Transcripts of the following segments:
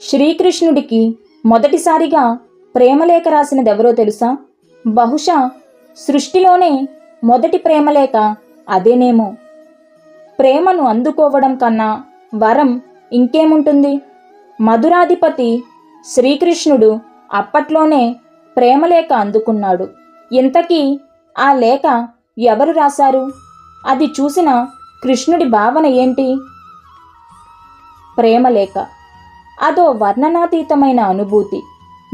శ్రీకృష్ణుడికి మొదటిసారిగా ప్రేమలేఖ రాసినదెవరో తెలుసా? బహుశా సృష్టిలోనే మొదటి ప్రేమలేఖ అదేనేమో. ప్రేమను అందుకోవడం కన్నా వరం ఇంకేముంటుంది? మధురాధిపతి శ్రీకృష్ణుడు అప్పట్లోనే ప్రేమలేఖ అందుకున్నాడు. ఇంతకీ ఆ లేఖ ఎవరు రాశారు? అది చూసిన కృష్ణుడి భావన ఏంటి? ప్రేమలేఖ అదో వర్ణనాతీతమైన అనుభూతి.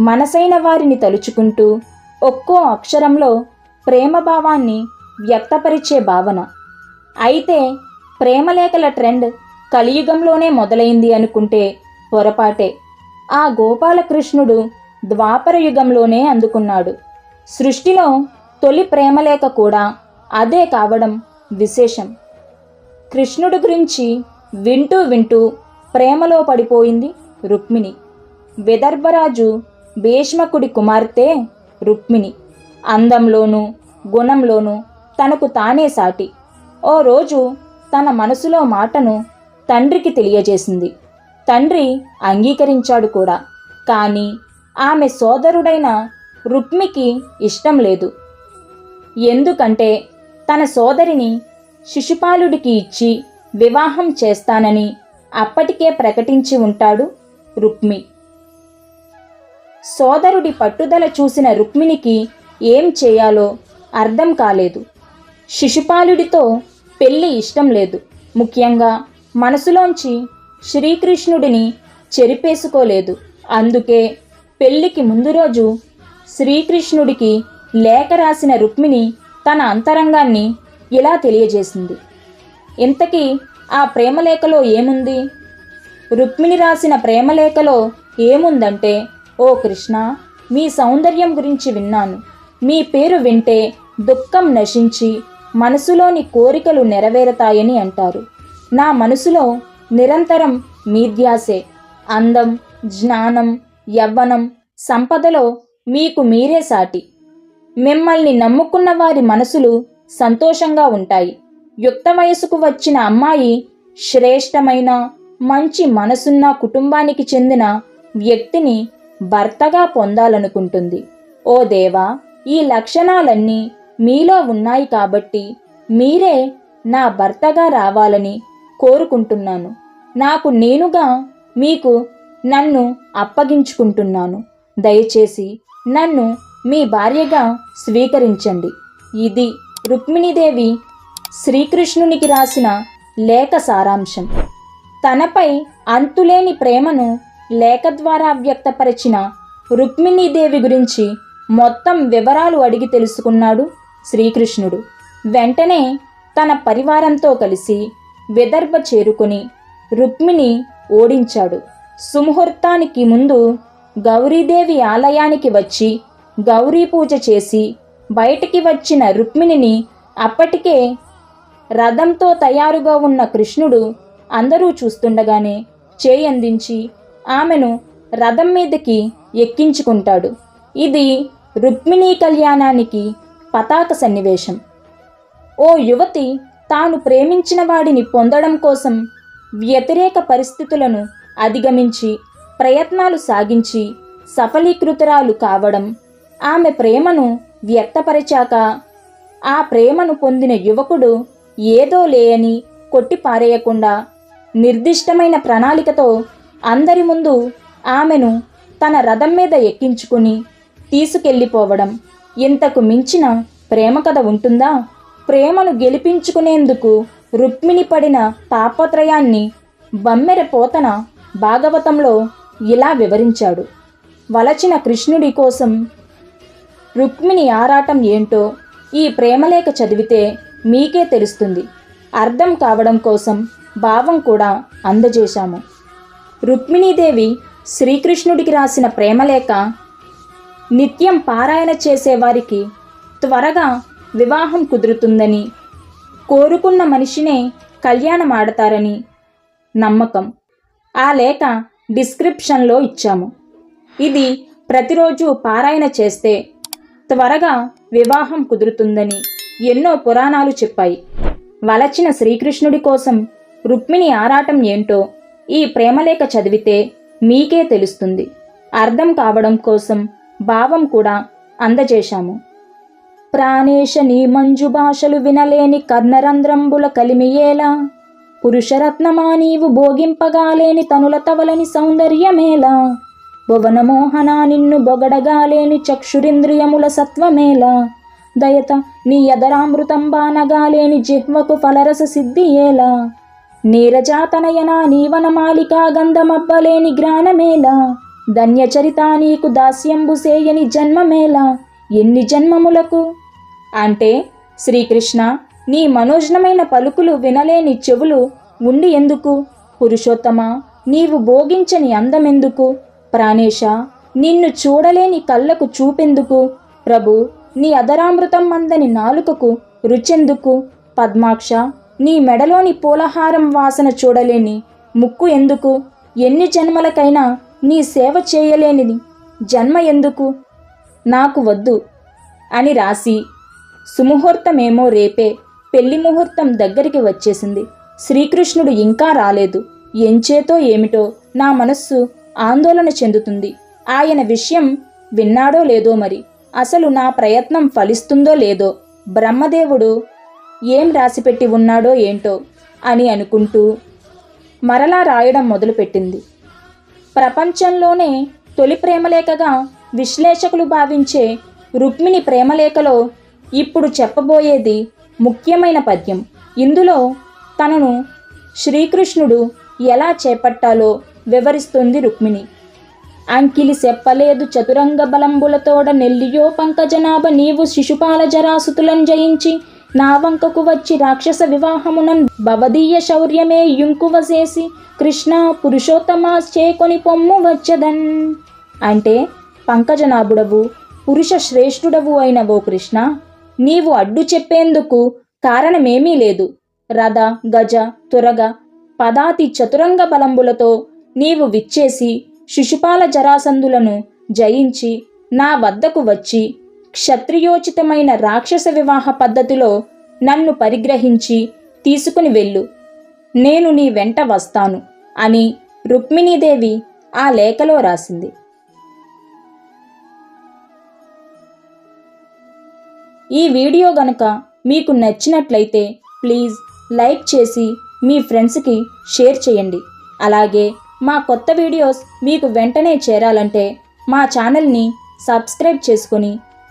మనసైన వారిని తలుచుకుంటూ ఒక్కో అక్షరంలో ప్రేమ భావాన్ని వ్యక్తపరిచే భావన. అయితే ప్రేమలేఖల ట్రెండ్ కలియుగంలోనే మొదలైంది అనుకుంటే పొరపాటే. ఆ గోపాలకృష్ణుడు ద్వాపర యుగంలోనే అందుకున్నాడు. సృష్టిలో తొలి ప్రేమలేఖ కూడా అదే కావడం విశేషం. కృష్ణుడి గురించి వింటూ వింటూ ప్రేమలో పడిపోయింది. రుక్మిణి. విదర్భరాజు భీష్మకుడి కుమార్తె రుక్మిణి. అందంలోనూ గుణంలోనూ తనకు తానే సాటి. ఓ రోజు తన మనసులో మాటను తండ్రికి తెలియజేసింది. తండ్రి అంగీకరించాడు కూడా. కానీ ఆమె సోదరుడైన రుక్మికి ఇష్టం లేదు. ఎందుకంటే తన సోదరిని శిశుపాలుడికి ఇచ్చి వివాహం చేస్తానని అప్పటికే ప్రకటించి ఉంటాడు రుక్మి. సోదరుడి పట్టుదల చూసిన రుక్మిణికి ఏం చేయాలో అర్థం కాలేదు. శిశుపాలుడితో పెళ్ళి ఇష్టం లేదు. ముఖ్యంగా మనసులోంచి శ్రీకృష్ణుడిని చెరిపేసుకోలేదు. అందుకే పెళ్ళికి ముందు రోజు శ్రీకృష్ణుడికి లేఖ రాసిన రుక్మిణి తన అంతరంగాన్ని ఇలా తెలియజేసింది. ఇంతకీ ఆ ప్రేమలేఖలో ఏముంది? రుక్మిణి రాసిన ప్రేమలేఖలో ఏముందంటే ఓ కృష్ణ మీ సౌందర్యం గురించి విన్నాను. మీ పేరు వింటే దుఃఖం నశించి మనసులోని కోరికలు నెరవేరతాయని అంటారు. నా మనసులో నిరంతరం మీ ధ్యాసే అందం జ్ఞానం యవ్వనం సంపదలో మీకు మీరే సాటి. మిమ్మల్ని నమ్ముకున్న వారి మనసులు సంతోషంగా ఉంటాయి. యుక్త వయసుకు వచ్చిన అమ్మాయి శ్రేష్టమైన మంచి మనసున్న కుటుంబానికి చెందిన వ్యక్తిని భర్తగా పొందాలనుకుంటుంది. ఓ దేవా ఈ లక్షణాలన్నీ మీలో ఉన్నాయి కాబట్టి మీరే నా భర్తగా రావాలని కోరుకుంటున్నాను. నాకు నేనుగా మీకు నన్ను అప్పగించుకుంటున్నాను. దయచేసి నన్ను మీ భార్యగా స్వీకరించండి. ఇది రుక్మిణీదేవి శ్రీకృష్ణునికి రాసిన లేఖ సారాంశం. తనపై అంతులేని ప్రేమను లేఖ ద్వారా వ్యక్తపరిచిన రుక్మిణీదేవి గురించి మొత్తం వివరాలు అడిగి తెలుసుకున్నాడు శ్రీకృష్ణుడు. వెంటనే తన పరివారంతో కలిసి విదర్భ చేరుకుని రుక్మిణి ఓడించాడు. సుముహూర్తానికి ముందు గౌరీదేవి ఆలయానికి వచ్చి గౌరీ పూజ చేసి బయటికి వచ్చిన రుక్మిణిని అప్పటికే రథంతో తయారుగా ఉన్న కృష్ణుడు అందరూ చూస్తుండగానే చేయి అందించి ఆమెను రథం మీదకి ఎక్కించుకుంటాడు. ఇది రుక్మిణీ కళ్యాణానికి పతాక సన్నివేశం. ఓ యువతి తాను ప్రేమించిన వాడిని పొందడం కోసం వ్యతిరేక పరిస్థితులను అధిగమించి ప్రయత్నాలు సాగించి సఫలీకృతురాలు కావడం ఆమె ప్రేమను వ్యక్తపరిచాక ఆ ప్రేమను పొందిన యువకుడు ఏదో లేయని కొట్టిపారేయకుండా నిర్దిష్టమైన ప్రణాళికతో అందరి ముందు ఆమెను తన రథం మీద ఎక్కించుకుని తీసుకెళ్ళిపోవడం. ఇంతకు మించిన ప్రేమ కథ ఉంటుందా? ప్రేమను గెలిపించుకునేందుకు రుక్మిణి పడిన తాపత్రయాన్ని బమ్మెర పోతన భాగవతంలో ఇలా వివరించాడు. వలచిన కృష్ణుడి కోసం రుక్మిణి ఆరాటం ఏంటో ఈ ప్రేమలేఖ చదివితే మీకే తెలుస్తుంది. అర్థం కావడం కోసం భావం కూడా అందజేశాము. రుక్మిణీదేవి శ్రీకృష్ణుడికి రాసిన ప్రేమలేఖ నిత్యం పారాయణ చేసేవారికి త్వరగా వివాహం కుదురుతుందని కోరుకున్న మనిషినే కళ్యాణం ఆడతారని నమ్మకం. ఆ లేఖ డిస్క్రిప్షన్లో ఇచ్చాము. ఇది ప్రతిరోజు పారాయణ చేస్తే త్వరగా వివాహం కుదురుతుందని ఎన్నో పురాణాలు చెప్పాయి. వలచిన శ్రీకృష్ణుడి కోసం రుక్మిణి ఆరాటం ఏంటో ఈ ప్రేమలేఖ చదివితే మీకే తెలుస్తుంది. అర్థం కావడం కోసం భావం కూడా అందజేశాము. ప్రాణేశ నీ మంజు భాషలు వినలేని కర్ణరంధ్రంబుల కలిమియేలా పురుషరత్నమా నీవు భోగింపగాలేని తనుల తవలని సౌందర్యమేలా? భువనమోహన నిన్ను బొగడగాలేని చక్షురింద్రియముల సత్వమేలా? దయత నీ యదరామృతంబానగాలేని జిహ్వకు ఫలరస సిద్ధి ఏలా? నీరజాతనయన నీవనమాలికా గంధమబ్బలేని జ్ఞానమేళ. ధన్యచరిత నీకు దాస్యంబు సేయని జన్మమేలా ఎన్ని జన్మములకు? అంటే శ్రీకృష్ణ నీ మనోజ్ఞమైన పలుకులు వినలేని చెవులు ఉండి ఎందుకు? పురుషోత్తమ నీవు భోగించని అందమెందుకు? ప్రాణేశ నిన్ను చూడలేని కళ్ళకు చూపెందుకు? ప్రభు నీ అదరామృతం అందని నాలుకకు రుచెందుకు? పద్మాక్ష నీ మెడలోని పూలహారం వాసన చూడలేని. ముక్కు ఎందుకు? ఎన్ని జన్మలకైనా నీ సేవ చేయలేనిది. జన్మ ఎందుకు? నాకు వద్దు అని రాసి సుముహూర్తమేమో రేపే పెళ్ళి ముహూర్తం దగ్గరికి వచ్చేసింది. శ్రీకృష్ణుడు ఇంకా రాలేదు. ఎంచేతో ఏమిటో నా మనస్సు ఆందోళన చెందుతుంది. ఆయన విషయం విన్నాడో లేదో మరి? అసలు నా ప్రయత్నం ఫలిస్తుందో లేదో? బ్రహ్మదేవుడు ఏం రాసిపెట్టి ఉన్నాడో ఏంటో అని అనుకుంటూ మరలా రాయడం మొదలుపెట్టింది. ప్రపంచంలోనే తొలి ప్రేమలేఖగా విశ్లేషకులు భావించే రుక్మిణి ప్రేమలేఖలో ఇప్పుడు చెప్పబోయేది ముఖ్యమైన పద్యం. ఇందులో తనను శ్రీకృష్ణుడు ఎలా చేపట్టాలో వివరిస్తుంది రుక్మిణి. అంకిలి చెప్పలేదు చతురంగ బలంబులతోడ నెల్లియో పంకజనాభ నీవు శిశుపాల జరాసుతులను జయించి నా వంకకు వచ్చి రాక్షస వివాహమునన్ భవదీయ శౌర్యమే యుంకువసేసి కృష్ణ పురుషోత్తమా చేకొని పొమ్ము వచ్చదన్. అంటే పంకజనాభుడవు పురుష శ్రేష్ఠుడవు అయిన ఓ కృష్ణ నీవు అడ్డు చెప్పేందుకు కారణమేమీ లేదు. రథ గజ తురగ పదాతి చతురంగ బలంబులతో నీవు విచ్చేసి శిశుపాల జరాసందులను జయించి నా వద్దకు వచ్చి క్షత్రియోచితమైన రాక్షస వివాహ పద్ధతిలో నన్ను పరిగ్రహించి తీసుకుని వెళ్ళు. నేను నీ వెంట వస్తాను అని రుక్మిణీదేవి ఆ లేఖలో రాసింది. ఈ వీడియో గనక మీకు నచ్చినట్లయితే ప్లీజ్ లైక్ చేసి మీ ఫ్రెండ్స్కి షేర్ చేయండి. అలాగే మా కొత్త వీడియోస్ మీకు వెంటనే చేరాలంటే మా ఛానల్ని సబ్స్క్రైబ్ చేసుకొని